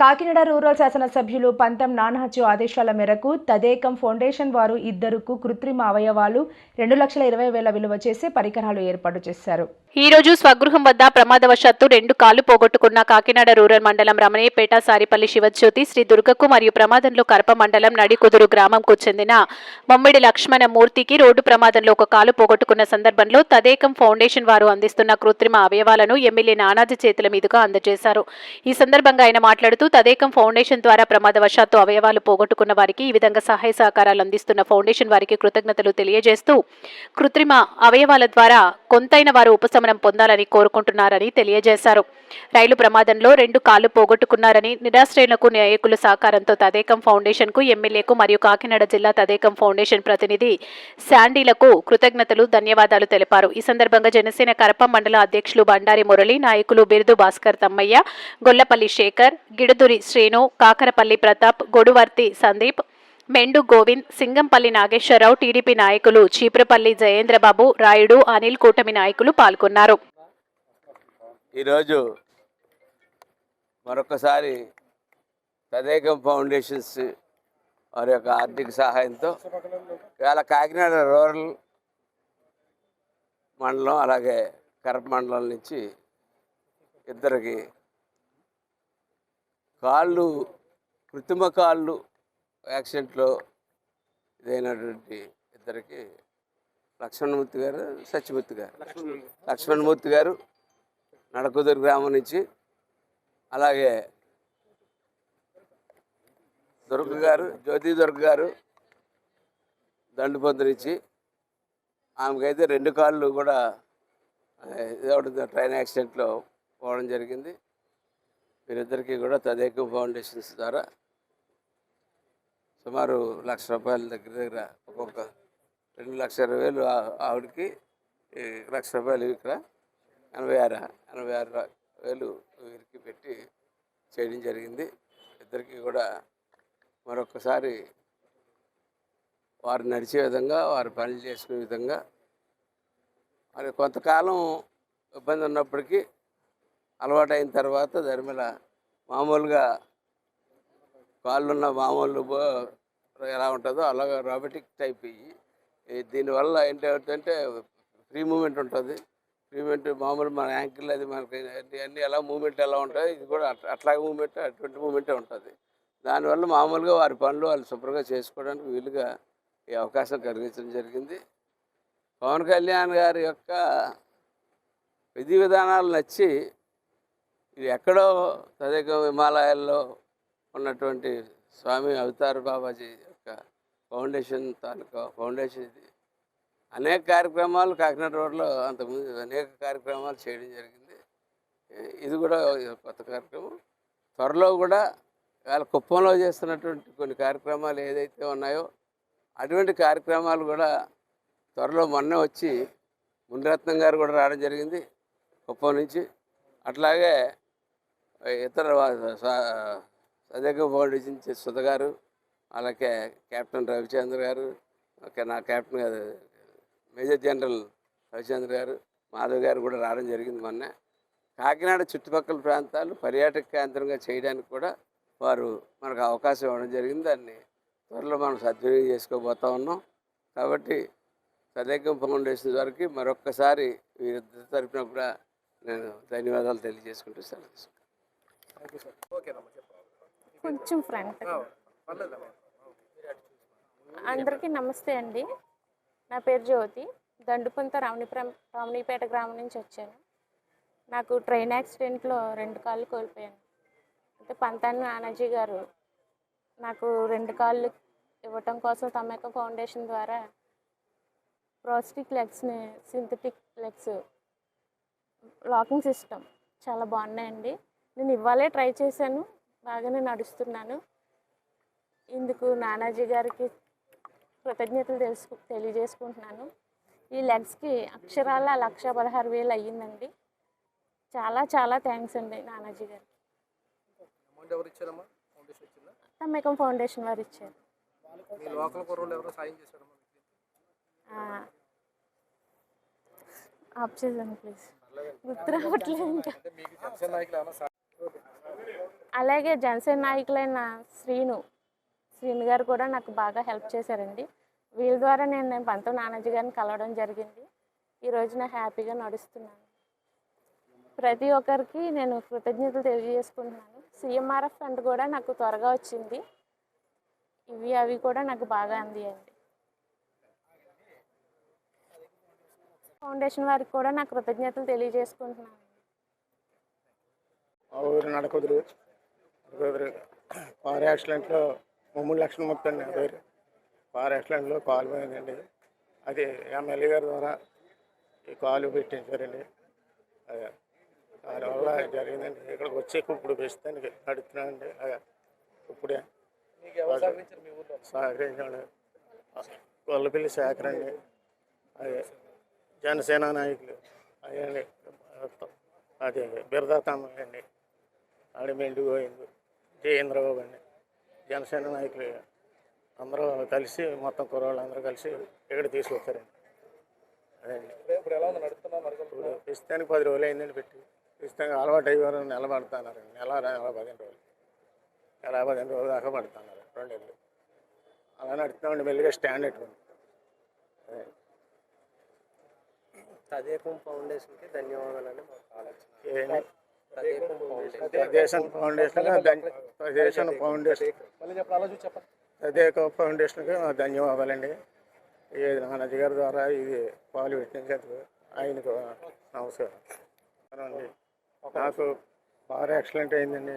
Kakinada rural శాసనసభ్యులు పంతం నాన్హచ్చు ఆదేశాల మేరకు తదేకం ఫౌండేషన్ వారు ఇద్దరుకు కృత్రిమ అవయవాలు రెండు లక్షల ఇరవై వేల విలువ చేసే పరికరాలు ఏర్పాటు చేశారు. ఈ రోజు స్వగృహం వద్ద ప్రమాదవశాత్తు రెండు కాళ్ళు పోగొట్టుకున్న కాకినాడ రూరల్ మండలం రమణయ్యపేట సారిపల్లి శివజ్యోతి శ్రీ దుర్గకు మరియు ప్రమాదంలో కరప మండలం నడికుదురు గ్రామంకు చెందిన మమ్మిడి లక్ష్మణ మూర్తికి రోడ్డు ప్రమాదంలో ఒక కాలు పోగొట్టుకున్న సందర్భంలో తదేకం ఫౌండేషన్ వారు అందిస్తున్న కృత్రిమ అవయవాలను ఎమ్మెల్యే నానాజీ చేతుల మీదుగా అందజేశారు. ఈ సందర్భంగా ఆయన మాట్లాడుతూ తదేకం ఫౌండేషన్ ద్వారా ప్రమాదవశాత్తు అవయవాలు పోగొట్టుకున్న వారికి ఈ విధంగా సహాయ సహకారాలు అందిస్తున్న ఫౌండేషన్ వారికి కృతజ్ఞతలు తెలియజేస్తూ కృత్రిమ అవయవాల ద్వారా కొంతైన వారు ఉపశమనం పొందాలని కోరుకుంటున్నారని తెలియజేశారు. రైలు ప్రమాదంలో రెండు కాళ్ళు పోగొట్టుకున్నారని నిరాశ్రయులకు నాయకుల సహకారంతో తదేకం ఫౌండేషన్కు ఎమ్మెల్యేకు మరియు కాకినాడ జిల్లా తదేకం ఫౌండేషన్ ప్రతినిధి శాండీలకు కృతజ్ఞతలు ధన్యవాదాలు తెలిపారు. ఈ సందర్భంగా జనసేన కరప మండల అధ్యక్షులు బండారి మురళి నాయకులు బిరుదు భాస్కర్ తమ్మయ్య గొల్లపల్లి శేఖర్ గిడుదురి శ్రీను కాకరపల్లి ప్రతాప్ గొడువర్తి సందీప్ మెండు గోవింద్ సింగంపల్లి నాగేశ్వరరావు టీడీపీ నాయకులు చీపురపల్లి జయేంద్రబాబు రాయుడు అనిల్ కూటమి నాయకులు పాల్గొన్నారు. ఈరోజు మరొకసారి తదేకం ఫౌండేషన్స్ వారి యొక్క ఆర్థిక సహాయంతో ఇవాళ కాకినాడ రూరల్ మండలం అలాగే కరప మండలం నుంచి ఇద్దరికి కాళ్ళు కృత్రిమ కాళ్ళు యాక్సిడెంట్లో ఇదైనటువంటి ఇద్దరికి లక్ష్మణమూర్తి గారు సత్యమూర్తి గారు. లక్ష్మణమూర్తి గారు నడకుదురు గ్రామం నుంచి అలాగే దుర్గ గారు జ్యోతి దుర్గ గారు దండుపొద్దు నుంచి ఆమెకైతే రెండు కాళ్ళు కూడా ఇదొకటి ట్రైన్ యాక్సిడెంట్లో పోవడం జరిగింది. వీరిద్దరికీ కూడా తదేకు ఫౌండేషన్స్ ద్వారా సుమారు లక్ష రూపాయల దగ్గర దగ్గర ఒక్కొక్క రెండు లక్షల ఇరవై వేలు ఆ- ఆవిడకి లక్ష రూపాయలు ఇక్కడ ఎనభై ఆరు ఎనభై ఆరు వేలు వీరికి పెట్టి చేయడం జరిగింది. ఇద్దరికి కూడా మరొకసారి వారు నడిచే విధంగా వారు పనులు చేసుకునే విధంగా. మరి కొంతకాలం ఇబ్బంది ఉన్నప్పటికీ అలవాటైన తర్వాత ధర్మిల మామూలుగా కాళ్ళున్న మామూలు ఎలా ఉంటుందో అలాగా రోబోటిక్ టైప్ ఇవి. దీనివల్ల ఏంటంటే ఫ్రీ మూమెంట్ ఉంటుంది. ఫ్రీ మూమెంట్ మామూలు మన యాంకిల్ అది మనకి అన్ని- ఎలా మూమెంట్ ఎలా ఉంటాయి ఇది కూడా అట్లా అట్లాగే మూమెంట్ అటువంటి మూమెంటే ఉంటుంది. దానివల్ల మామూలుగా వారి పనులు వాళ్ళు శుభ్రంగా చేసుకోవడానికి వీలుగా ఈ అవకాశం కలిగించడం జరిగింది. పవన్ కళ్యాణ్ గారి యొక్క విధి విధానాలు నచ్చి ఇది ఎక్కడో తదేక హిమాలయాల్లో ఉన్నటువంటి స్వామి అవతార్ బాబాజీ యొక్క ఫౌండేషన్ తాలూకా ఫౌండేషన్ ఇది. అనేక కార్యక్రమాలు కాకినాడ రోడ్లో అంతకుముందు అనేక కార్యక్రమాలు చేయడం జరిగింది. ఇది కూడా కొత్త కార్యక్రమం. త్వరలో కూడా వాళ్ళ కుప్పంలో చేస్తున్నటువంటి కొన్ని కార్యక్రమాలు ఏదైతే ఉన్నాయో అటువంటి కార్యక్రమాలు కూడా త్వరలో మొన్న వచ్చి మునిరత్నం గారు కూడా రావడం జరిగింది కుప్పం నుంచి. అట్లాగే ఇతర వా- ఫౌండేషన్ నుంచి సుధ గారు అలాగే కెప్టెన్ రవిచంద్ర గారు ఓకే నా కెప్టెన్ గారు మేజర్ జనరల్ రవిచంద్ర గారు మాధవ్ గారు కూడా రావడం జరిగింది మొన్న. కాకినాడ చుట్టుపక్కల ప్రాంతాలు పర్యాటక కేంద్రంగా చేయడానికి కూడా వారు మనకు అవకాశం ఇవ్వడం జరిగింది. దాన్ని త్వరలో మనం సద్వినియోగం చేసుకోబోతా ఉన్నాం. కాబట్టి సదేకం ఫౌండేషన్ వరకు మరొక్కసారి వీరిద్దరి తరఫున కూడా నేను ధన్యవాదాలు తెలియజేసుకుంటూ సెలవు తీసుకుంటాను. కొంచెం ఫ్రంట్ అందరికీ నమస్తే అండి. నా పేరు జ్యోతి. దండుపంత రావణిపురం రావణిపేట గ్రామం నుంచి వచ్చాను. నాకు ట్రైన్ యాక్సిడెంట్లో రెండు కాళ్ళు కోల్పోయాను. అంటే పంతాన్ని నానాజీ గారు నాకు రెండు కాళ్ళు ఇవ్వటం కోసం తమక ఫౌండేషన్ ద్వారా ప్రోస్టిక్ లెగ్స్ని సింథటిక్ లెగ్స్ లాకింగ్ సిస్టమ్ చాలా బాగున్నాయండి. నేను ఇవ్వాలే ట్రై చేశాను. బాగానే నడుస్తున్నాను. ఇందుకు నానాజీ గారికి కృతజ్ఞతలు తెలుసు తెలియజేసుకుంటున్నాను. ఈ లెగ్స్కి అక్షరాల లక్ష పదహారు వేలు అయ్యిందండి. చాలా చాలా థ్యాంక్స్ అండి నానాజీ గారికి. ఇచ్చిందా? తమ్మకం ఫౌండేషన్ వారు ఇచ్చారు? ఆఫ్ చేసాను ప్లీజ్. గుర్తు రావట్లేదు ఇంకా అంటే మీకు జనసేన నాయకులు ఏమైనా సాయం అలాగే జనసేన నాయకులైన శ్రీను శ్రీను గారు కూడా నాకు బాగా హెల్ప్ చేశారండి. వీళ్ళ ద్వారా నేను నేను పంతం నానాజీ గారిని కలవడం జరిగింది. ఈరోజు నేను హ్యాపీగా నడుస్తున్నాను. ప్రతి ఒక్కరికి నేను కృతజ్ఞతలు తెలియజేసుకుంటున్నాను. సిఎంఆర్ఎఫ్ ఫండ్ కూడా నాకు త్వరగా వచ్చింది. ఇవి అవి కూడా నాకు బాగా అందియండి. ఫౌండేషన్ వారికి కూడా నా కృతజ్ఞతలు తెలియజేసుకుంటున్నాను. మా ఊరు కార్ యాక్సిడెంట్లో ముమ్మూడు లక్షల మొత్తం నా పేరు కార్ యాక్సిడెంట్లో కాలు పోయిందండి. అది ఎమ్మెల్యే గారి ద్వారా ఈ కాలు పెట్టించారండి. అదే దానివల్ల జరిగిందండి. ఇక్కడికి వచ్చి ఇప్పుడు ప్రస్తుతానికి నడుస్తున్నానండి అదే ఇప్పుడే సహకరించాడు కొల్లపల్లి శేఖర్ అండి. అదే జనసేన నాయకులు. అదే అండి. అదే బిరదా తమ్ముడు అండి ఆడిమెండు గోవిందు జయేంద్రబాబు అండి. జనసేన నాయకులు అందరూ కలిసి మొత్తం కుర్రాళ్ళు అందరూ కలిసి ఇక్కడ తీసుకొచ్చారండి. అదే అండి. ఇప్పుడు- ప్రస్తుతానికి పది రోజులు అయిందండి పెట్టి. ప్రస్తుతానికి అలవాటు అయ్యారు నిలబడుతున్నారు నెల నెల పదిహేను రోజులు. నెల పదిహేను రోజులు దాకా పడుతున్నారు రెండు నెలలు. అలా నడుతున్నామండి మెల్లిగా స్టాండ్ పెట్టుకుని అదే తదేకం ఫౌండేషన్కి ధన్యవాదాలండి. మాకు ఆలోచన. తదేకం ఫౌండేషన్. దేశం ఫౌండేషన్ అదేక ఫౌండేషన్కి ధన్యవాదాలండి. ఈ నానాజీ గారి ద్వారా ఇది పాలు పెట్టినందుకు ఆయనకు నమస్కారం. అండి. నాకు కారు యాక్సిడెంట్ అయిందండి.